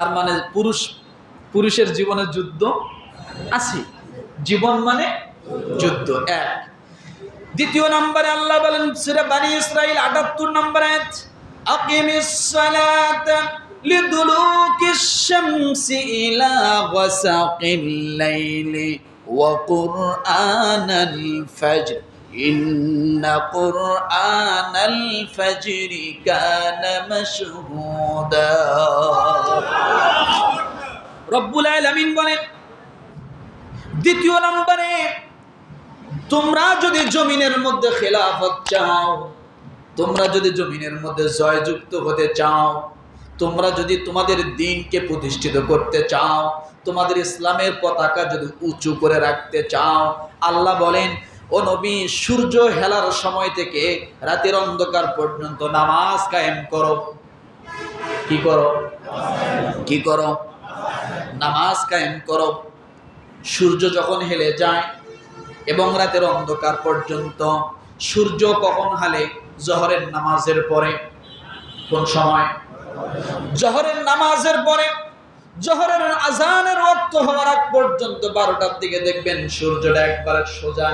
তার মানে পুরুষ, পুরুষের জীবনের যুদ্ধ আছে। জীবন মানে যুদ্ধ, এক। দ্বিতীয় নম্বরে আল্লাহ বলেন, সূরা বানি ইসরাইল 78 নম্বর ইলা ওয়াসাকিল ইন্না কুরআনাল ফাজরি কানা মাশহুদা রব্বুল আলামিন বলেন, দ্বিতীয় নম্বরে, তোমরা যদি জমিনের মধ্যে খেলাফত চাও, তোমরা যদি জমিনের মধ্যে জয়যুক্ত হতে চাও, তোমরা যদি তোমাদের দিনকে প্রতিষ্ঠিত করতে চাও, তোমাদের ইসলামের পতাকা যদি উঁচু করে রাখতে চাও, আল্লাহ বলেন ও নবী, সূর্য হেলার সময় থেকে রাতের অন্ধকার পর্যন্ত নামাজ কায়েম করো। কি করো? কি করো? নামাজ কায়েম করো। সূর্য যখন হেলে যায় এবং রাতের অন্ধকার পর্যন্ত, সূর্য কখন হালে? জহরের নামাজের পরে। কোন সময়? জহরের নামাজের পরে। জহরের আজানের রক্ত হওয়ার পর্যন্ত বারোটার দিকে দেখবেন সূর্যটা একবারে সোজা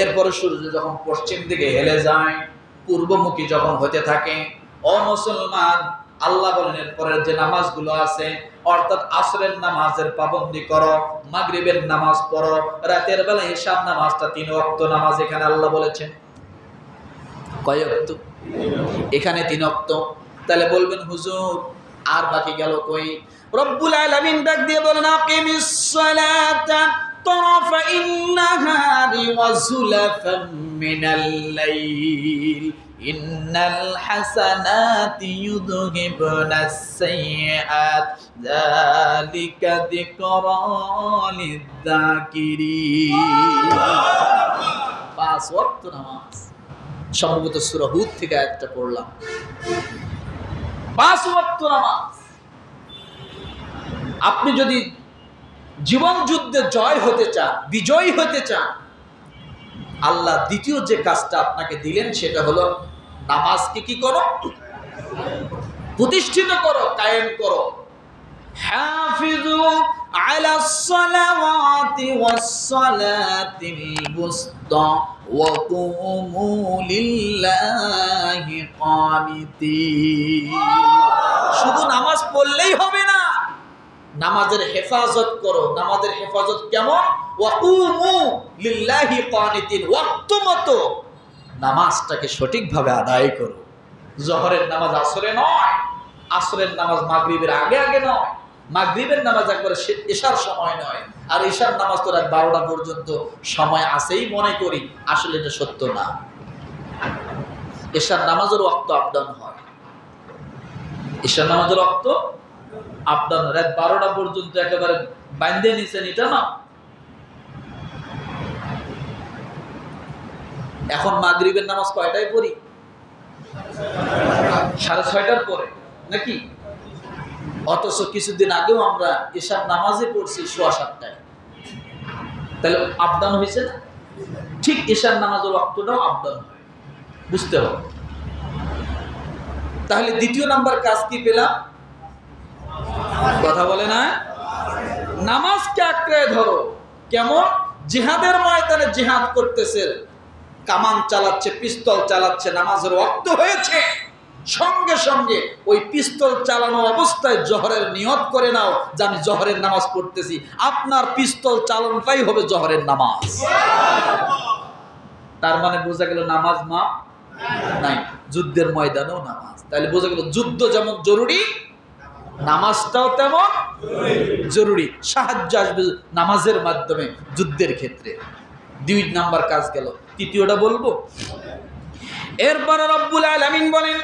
এরপরে সূর্য যখন পশ্চিম দিকে হেলে যায়, পূর্বমুখী যখন হতে থাকে ও মুসলমান আল্লাহ বলেন, এরপরের যে নামাজগুলো আছে, অর্থাৎ আসরের নামাজের পাবন্দি করো, মাগরিবের নামাজ পড়ো, রাতের বেলা হিসাব নামাজটা তিন অক্ত নামাজ এখানে আল্লাহ বলেছেন। কয় অক্ত এখানে তিন অক্ত তাহলে বলবেন, হুজুর, আর বাকি গেল কই? রব্বুল আলামিন ডাক দিয়ে বলেন, আকিমিস সালাতা طرف النهار وزلفا من الليل إن الحسنات يذهبن السيئات ذلك ذكرى للذاكرين পাঁচ ওয়াক্ত নামাজ সম্ভবত সূরা হুদ থেকে একটা পড়লাম পাঁচ ওয়াক্ত নামাজ আপনি যদি জীবন যুদ্ধে জয় হতে চান, বিজয়ী হতে চান, আল্লাহ দ্বিতীয় যে কাজটা আপনাকে দিলেন সেটা হলো নামাজকে কি করো? প্রতিষ্ঠিত করো, কায়েম করো। শুধু নামাজ পড়লেই হবে না। নামাজের হেফাজত করো। নামাজের হেফাজত কেমন? লিল্লাহি কানিতিন ওয়াক্ত নামাজটাকে সঠিকভাবে আদায় করো। জহরের নামাজ আসরে নয়। আসরের নামাজ মাগরিবের আগে আগে নয়। মাগরিবের নামাজ একবারে এশার সময় নয়। আর এশার নামাজ তো রাত বারোটা পর্যন্ত সময় আছেই মনে করি। আসলে এটা সত্য না। এশার নামাজের রক্ত আপডাউন হয়। এশার নামাজের রক্ত আপডাউন রাত বারোটা পর্যন্ত একেবারে বান্ধে নিছেন, এটা না? এখন নামাজ কয়টায় পড়ি? সাড়ে ছয়টার পরে, নাকি? অথচ কিছুদিন আগেও আমরা এসব নামাজে পড়ছি সোয়া সাতটায়। তাহলে আপডাউন হয়েছে না? ঠিক এশার নামাজের রক্তটাও আপডাউন হয়। বুঝতে হবে তাহলে দ্বিতীয় নাম্বার কাজ কি পেলাম? কথা বলে না? নামাজকে আঁকড়ে ধরো। কেমন? জিহাদের ময়দানে জিহাদ করতেছে। কামান চালাচ্ছে, পিস্তল চালাচ্ছে, নামাজের রক্ত হয়েছে। সঙ্গে সঙ্গে ওই পিস্তল চালানো অবস্থায় জহরের নিয়ত করে নাও যে আমি জহরের নামাজ পড়তেছি। আপনার পিস্তল চালানোটাই হবে জহরের নামাজ। তার মানে বোঝা গেল নামাজ মা নাই। যুদ্ধের ময়দানেও নামাজ। তাহলে বোঝা গেল যুদ্ধ যেমন জরুরি নামাজটাও তেমন জরুরি। সাহায্য আসবে নামাজের মাধ্যমে যুদ্ধের ক্ষেত্রে। দুই নাম্বার কাজ গেল। তৃতীয়টা বলব। এরপর রব্বুল আলামিন বলেন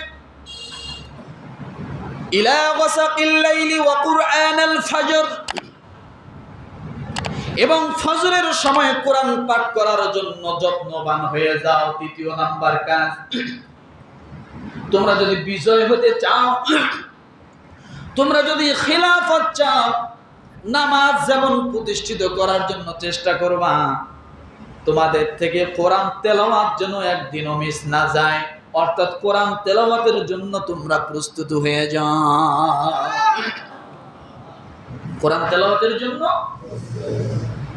এবং ফজরের সময় কোরআন পাঠ করার জন্য যত্নবান হয়ে যাও। তৃতীয় নাম্বার কাজ, তোমরা যদি বিজয় হতে চাও তোমরা যদি খিলাফত চাও, নামাজ যেমন প্রতিষ্ঠিত করার জন্য চেষ্টা করবা, তোমাদের থেকে কোরআন তেলাওয়াত যেন একদিনও মিস না যায়। অর্থাৎ কোরআন তেলাওয়াতের জন্য তোমরা প্রস্তুত হয়ে যাও। কোরআন তেলাওয়াতের জন্য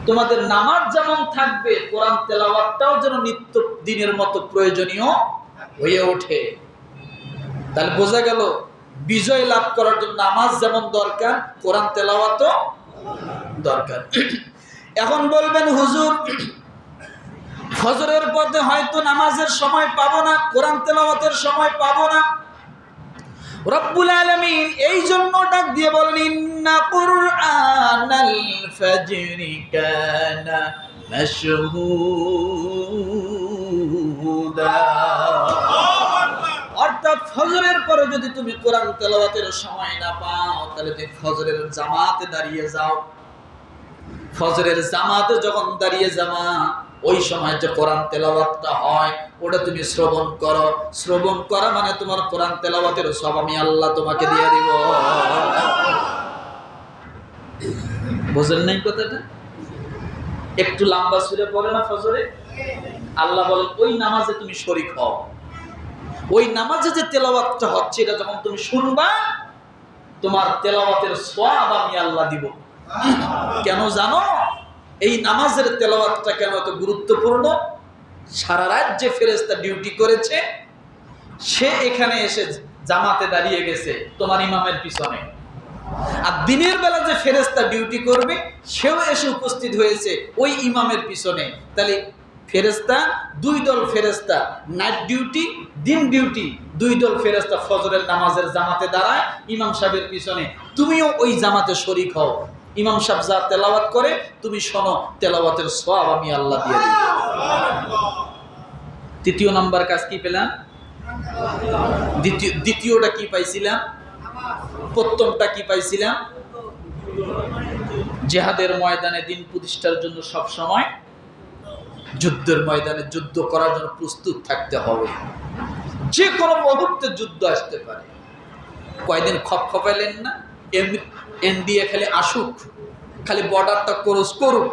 তোমাদের নামাজ যেমন থাকবে, কোরআন তেলাওয়াতটাও যেন নিত্য দিনের মতো প্রয়োজনীয় হয়ে ওঠে। তাহলে বোঝা গেল বিজয় লাভ করার জন্য নামাজ যেমন দরকার, কোরআন তেলাওয়াতও দরকার। এখন বলবেন, হুজুর, ফজরের পথে হয়তো নামাজের সময় পাবো না, কোরআন তেলাওয়াতের সময় পাবো না। রব্বুল আলামিন এই জন্য ডাক দিয়ে বলেন, ইন্না মাশহুদা। ফজরের পরে যদি তুমি কোরআন তেলাওয়াতের সময় না পাও, তাহলে তুমি ফজরের জামাতে দাঁড়িয়ে যাও। ফজরের জামাতে যখন দাঁড়িয়ে ওই সময় যে কোরআন তেলাওয়াতটা হয়, ওটা তুমি শ্রবণ করো। শ্রবণ করা মানে তোমার কোরআন তেলাওয়াতের সব আমি আল্লাহ তোমাকে দিয়ে দিব। বুঝলেন নাই কথাটা? একটু লম্বা সুরে পড়ে না ফজরে? আল্লাহ বলেন, ওই নামাজে তুমি শরিক হও। ওই নামাজে যে তেলাওয়াতটা হচ্ছে, এটা যখন তুমি শুনবা, তোমার তেলাওয়াতের সওয়াব আমি আল্লাহ দিব। কেন জানো? এই নামাজের তেলাওয়াতটা কেন এত গুরুত্বপূর্ণ? সারা রাত যে ফেরেস্তা ডিউটি করেছে, সে এখানে এসে জামাতে দাঁড়িয়ে গেছে, তোমার ইমামের পিছনে। আর দিনের বেলা যে ফেরেস্তা ডিউটি করবে, সেও এসে উপস্থিত হয়েছে ওই ইমামের পিছনে। তাহলে ফেরেস্তা দুই দল ফেরেস্তা নাইট ডিউটি দিন ডিউটি দুই দল ফেরেস্তা ফজরের নামাজের জামাতে দাঁড়ায়, ইমাম সাহেবের পিছনে। তুমিও ওই জামাতে শরিক হও। ইমাম সাহেব যা তেলাওয়াত করে, তুমি শোনো, তেলাওয়াতের সব আমি আল্লাহ দিয়ে দিই তৃতীয় নাম্বার কাজ কি পেলাম? দ্বিতীয়, দ্বিতীয়টা কি পাইছিলাম? প্রথমটা কি পাইছিলাম? জেহাদের ময়দানে দিন প্রতিষ্ঠার জন্য সব সময় যুদ্ধের ময়দানে যুদ্ধ করার জন্য প্রস্তুত থাকতে হবে। যে কোনো মুহূর্তে যুদ্ধ আসতে পারে। কয়দিন খপ খপাইলেন না? এনডিএ খালি আসুক, খালি বর্ডারটা ক্রস করুক।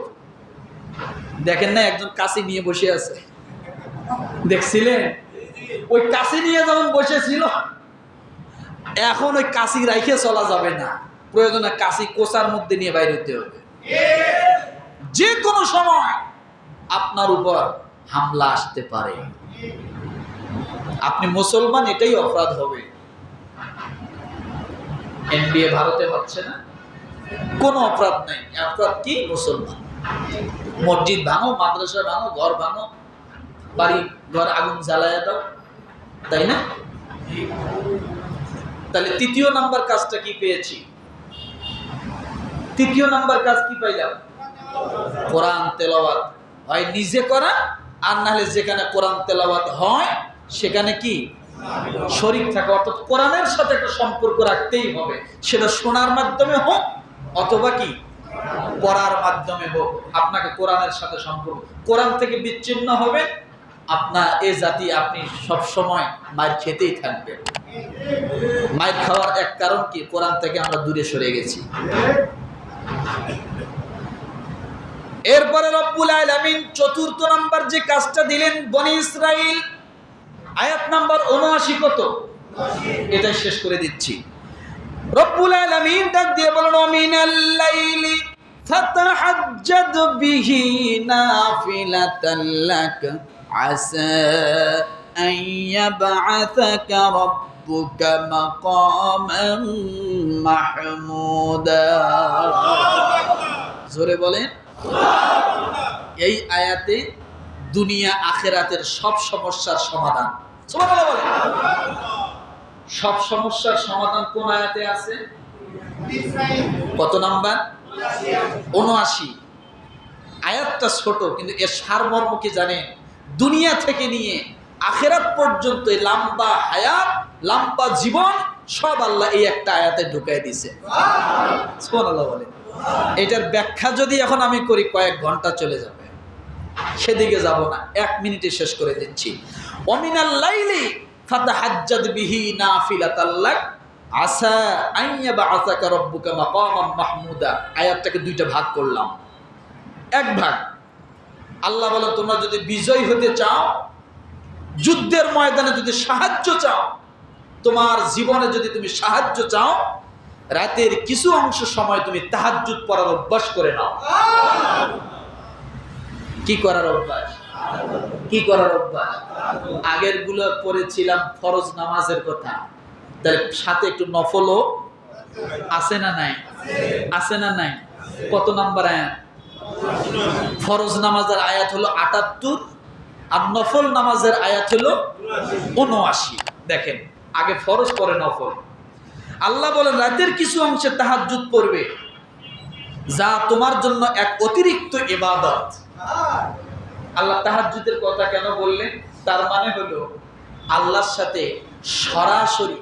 দেখেন না, একজন কাশি নিয়ে বসে আছে। দেখছিলেন? ওই কাশি নিয়ে যখন বসেছিল, এখন ওই কাশি রাইখে চলা যাবে না। প্রয়োজনে কাশি কোষার মধ্যে নিয়ে বাইরে হতে হবে। যে কোনো সময় আপনার উপর হামলা আসতে পারে। আপনি মুসলমান, এটাই অপরাধ হবে। এনবিএ ভারতে হচ্ছে না। কোনো অপরাধ নাই। অপরাধ কি? মুসলমান। মসজিদ ভাঙো, মাদ্রাসা ভাঙো, ঘর ভাঙো, বাড়ি, ঘর আগুন জ্বালায় দাও, তাই না? তাহলে তৃতীয় নাম্বার কাজটা কি পেয়েছি? তৃতীয় নাম্বার কাজ কি পাইলাম? কোরআন তেলাওয়াত। হয় নিজে করা, আর নাহলে যেখানে কোরআন তেলাওয়াত হয়, সেখানে কি? শরিক থাকা। অর্থাৎ কোরআনের সাথে একটা সম্পর্ক রাখতেই হবে। সেটা শোনার মাধ্যমে হোক, অথবা কি? পড়ার মাধ্যমে হোক। আপনাকে কোরআনের সাথে সম্পর্ক। কোরআন থেকে বিচ্ছিন্ন হবে। আপনার এ জাতি আপনি সব সময় মায়ের খেতেই থাকবেন। মায়ের খাওয়ার এক কারণ কি? কোরআন থেকে আমরা দূরে সরে গেছি। এরপরে রব্বুল আলামিন চতুর্থ নাম্বার যে কাজটা দিলেন বনি ইসরাইল, আয়াত নাম্বার উনআশি কত? এটাই শেষ করে দিচ্ছি। রব্বুল আলামিন ডাক দিয়ে বলেন মিনাল লাইলি ফাতাহাজ্জাদ বিহি নাফিলাতান লাক আসা আন ইয়াবআসাকা রাব্বুকা মাকামান মাহমুদা। জোরে বলেন এই আয়াতে দুনিয়া আখেরাতের সব সমস্যার সমাধান। সব সমস্যার সমাধান কোন আয়াতে আছে? কত নাম্বার? উনআশি। আয়াতটা ছোট, কিন্তু এর সারমর্ম কি জানেন? দুনিয়া থেকে নিয়ে আখেরাত পর্যন্ত লম্বা হায়াত, লম্বা জীবন সব আল্লাহ এই একটা আয়াতে ঢুকাই দিছে বলেন। এটার ব্যাখ্যা যদি এখন আমি করি, কয়েক ঘণ্টা চলে যাবে। সেদিকে যাব না, এক মিনিটে শেষ করে দিচ্ছি। অমিনাল লাইলি, ফাতাহাজ্জাদ মাহমুদা। আয়াতটাকে দুইটা ভাগ করলাম। এক ভাগ। আল্লাহ বলে তোমরা যদি বিজয় হতে চাও, যুদ্ধের ময়দানে যদি সাহায্য চাও, তোমার জীবনে যদি তুমি সাহায্য চাও রাতের কিছু অংশ সময় তুমি তাহাজ্জুদ পড়ার অভ্যাস করে নাও। কি করার অভ্যাস? কি করার অভ্যাস? আগেরগুলো পড়েছিলাম ফরজ নামাজের কথা। তাহলে সাথে একটু নফলও আছে না নাই? আছে না নাই? কত নাম্বার আয়াত? ফরজ নামাজের আয়াত হলো আটাত্তর আর নফল নামাজের আয়াত হলো উনআশি। দেখেন, আগে ফরজ, পরে নফল। আল্লাহ বলেন, রাতের কিছু অংশে তাহাজ্জুদ পড়বে যা তোমার জন্য এক অতিরিক্ত ইবাদত। আল্লাহ তাহাজ্জুদের কথা কেন বললেন? তার মানে হলো, আল্লাহর সাথে সরাসরি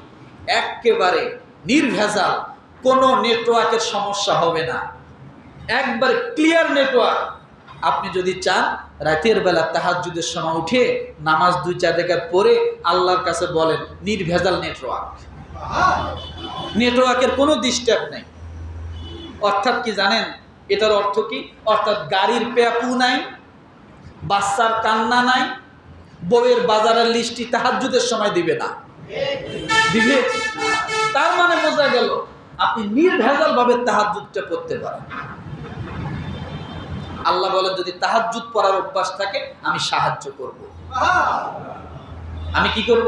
একেবারে নির্ভেজাল, কোনো নেটওয়ার্কের সমস্যা হবে না। একবার ক্লিয়ার নেটওয়ার্ক আপনি যদি চান, রাতের বেলা তাহাজ্জুদের সময় উঠে নামাজ দুই চার জায়গায় পরে আল্লাহর কাছে বলেন, নির্ভেজাল নেটওয়ার্ক নেটওয়ার্কের কোনো ডিস্টার্ব নেই। অর্থাৎ কি জানেন, এটার অর্থ কি? অর্থাৎ গাড়ির পেপু নাই, বাচ্চার কান্না নাই, বউয়ের বাজারের লিস্টি তাহাজ্জুদের সময় দিবে না। দিবে? তার মানে বোঝা গেল, আপনি নির্ভেজাল ভাবে তাহাজ্জুদটা করতে পারেন। আল্লাহ বলেন, যদি তাহাজ্জুদ পড়ার অভ্যাস থাকে, আমি সাহায্য করব। আমি কি করব?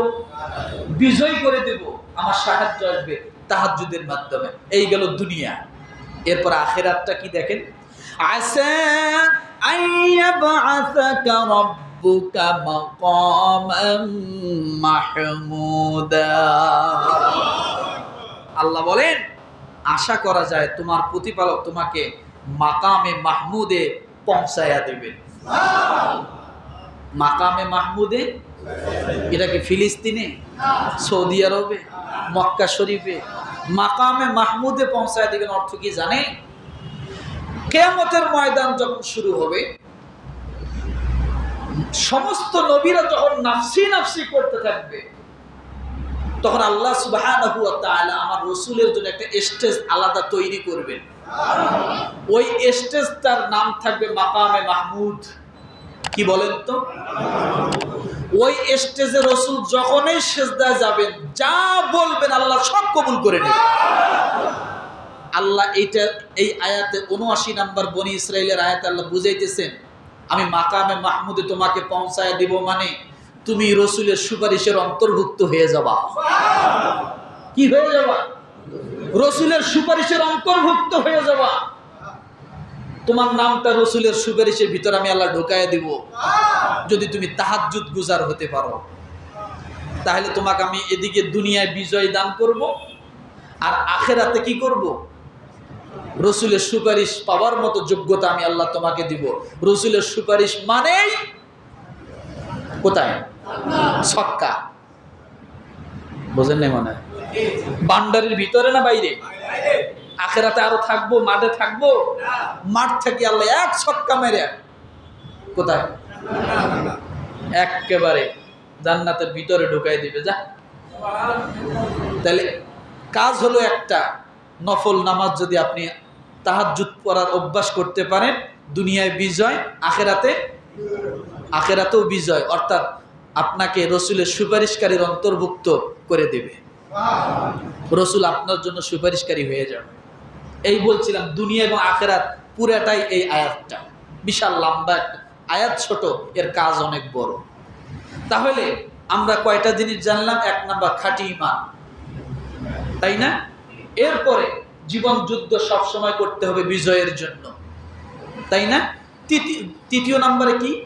বিজয় করে দেব। আমার সাহায্য আসবে তাহাজ্জুদের মাধ্যমে। এই গেল দুনিয়া। এরপর আখেরাতটা কি দেখেন? মাহমুদা। আল্লাহ বলেন, আশা করা যায় তোমার প্রতিপালক তোমাকে মাকামে মাহমুদে পৌঁছায়া দেবেন মাকামে মাহমুদে? এটা কি ফিলিস্তিনে? সৌদি আরবে? মক্কা শরীফে, মাকামে মাহমুদে পৌঁছায় দেবেন অর্থ কি জানে? কেয়ামতের ময়দান যখন শুরু হবে, সমস্ত নবীরা যখন নাফসি নাফসি করতে থাকবে, তখন আল্লাহ সুবাহ আমার রসুলের জন্য একটা স্টেজ আলাদা তৈরি করবেন। ওই স্টেজটার নাম থাকবে মাকামে মাহমুদ। কি বলেন তো? ওই স্টেজে রসুল যখনই সেজদায় যাবেন, যা বলবেন আল্লাহ সব কবুল করে নেবেন আল্লাহ এইটা, এই আয়াতে উনআশি নাম্বার বনি ইসরায়েলের আয়াতে আল্লাহ বুঝাইতেছেন, আমি মাকামে মাহমুদে তোমাকে পৌঁছায় দিব মানে তুমি রসুলের সুপারিশের অন্তর্ভুক্ত হয়ে যাবা। কি হয়ে যাবা? রসুলের সুপারিশের অন্তর্ভুক্ত হয়ে যাবা। তোমার নামটা রসুলের সুপারিশের ভিতর আমি আল্লাহ ঢোকায় দিব। যদি তুমি তাহাজ্জুদ গুজার হতে পারো। তাহলে তোমাকে আমি এদিকে দুনিয়ায় বিজয় দান করব আর আখেরাতে কি করব? রসুলের সুপারিশ পাওয়ার মতো যোগ্যতা আমি আল্লাহ তোমাকে দিব। রসুলের সুপারিশ মানেই কোথায়? ছক্কা। বোঝেন নাই মনে হয়? বান্ডারির ভিতরে না বাইরে? আখেরাতে আরও থাকব, মাঠে থাকব? মাঠ থেকে আল্লাহ এক ছক্কা মেরে কোথায়? একেবারে জান্নাতের ভিতরে ঢুকাই দিবে, যা। তাহলে কাজ হলো একটা, নফল নামাজ যদি আপনি তাহাজ্জুদ পড়ার অভ্যাস করতে পারেন, দুনিয়ায় বিজয়, আখেরাতে, আখেরাতেও বিজয়, অর্থাৎ আপনাকে রসুলের সুপারিশকারীর অন্তর্ভুক্ত করে দেবে। রসুল আপনার জন্য সুপারিশকারী হয়ে যাবে। এই বলছিলাম, দুনিয়া এবং আখেরাত পুরাটাই এই আয়াতটা। বিশাল লম্বা আয়াত ছোট, এর কাজ অনেক বড়। তাহলে আমরা কয়টা জিনিস জানলাম? এক নাম্বার, খাঁটি ইমান তাই না? এরপরে জীবন যুদ্ধ সবসময় করতে হবে বিজয়ের জন্য। তাই না? তৃতীয়- নাম্বারে কি?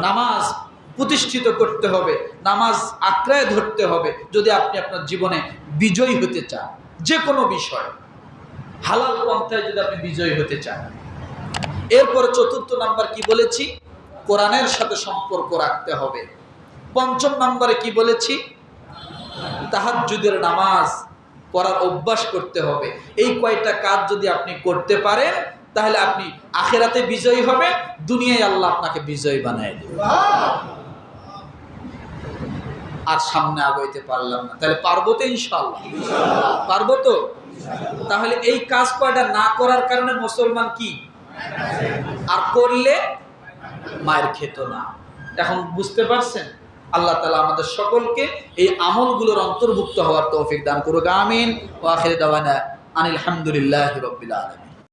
নামাজ প্রতিষ্ঠিত করতে হবে, নামাজ আঁকড়ায় ধরতে হবে, যদি আপনি আপনার জীবনে বিজয়ী হতে চান যে কোনো বিষয়। হালাল পন্থায় যদি আপনি বিজয়ী হতে চান। এরপরে চতুর্থ নাম্বার কি বলেছি? কোরআনের সাথে সম্পর্ক রাখতে হবে। পঞ্চম নাম্বারে কি বলেছি? তাহাজ্জুদের নামাজ পড়ার অভ্যাস করতে হবে। এই কয়টা কাজ যদি আপনি করতে পারেন, তাহলে আপনি আখেরাতে বিজয়ী হবে দুনিয়ায় আল্লাহ আপনাকে বিজয়ী বানায় দেবে। আর সামনে আগাইতে পারলাম না। তাহলে পারব তো ইনশাল্লাহ পারব তো? তাহলে এই কাজ কয়টা না করার কারণে মুসলমান কি? আর করলে মায়ের খেত না। এখন বুঝতে পারছেন? আল্লাহ তালা আমাদের সকলকে এই আমলগুলোর অন্তর্ভুক্ত হওয়ার তৌফিক দান করুক। আমিন। ও আখের দাওয়ানা আনিল হামদুলিল্লাহ রবিল আলমিন।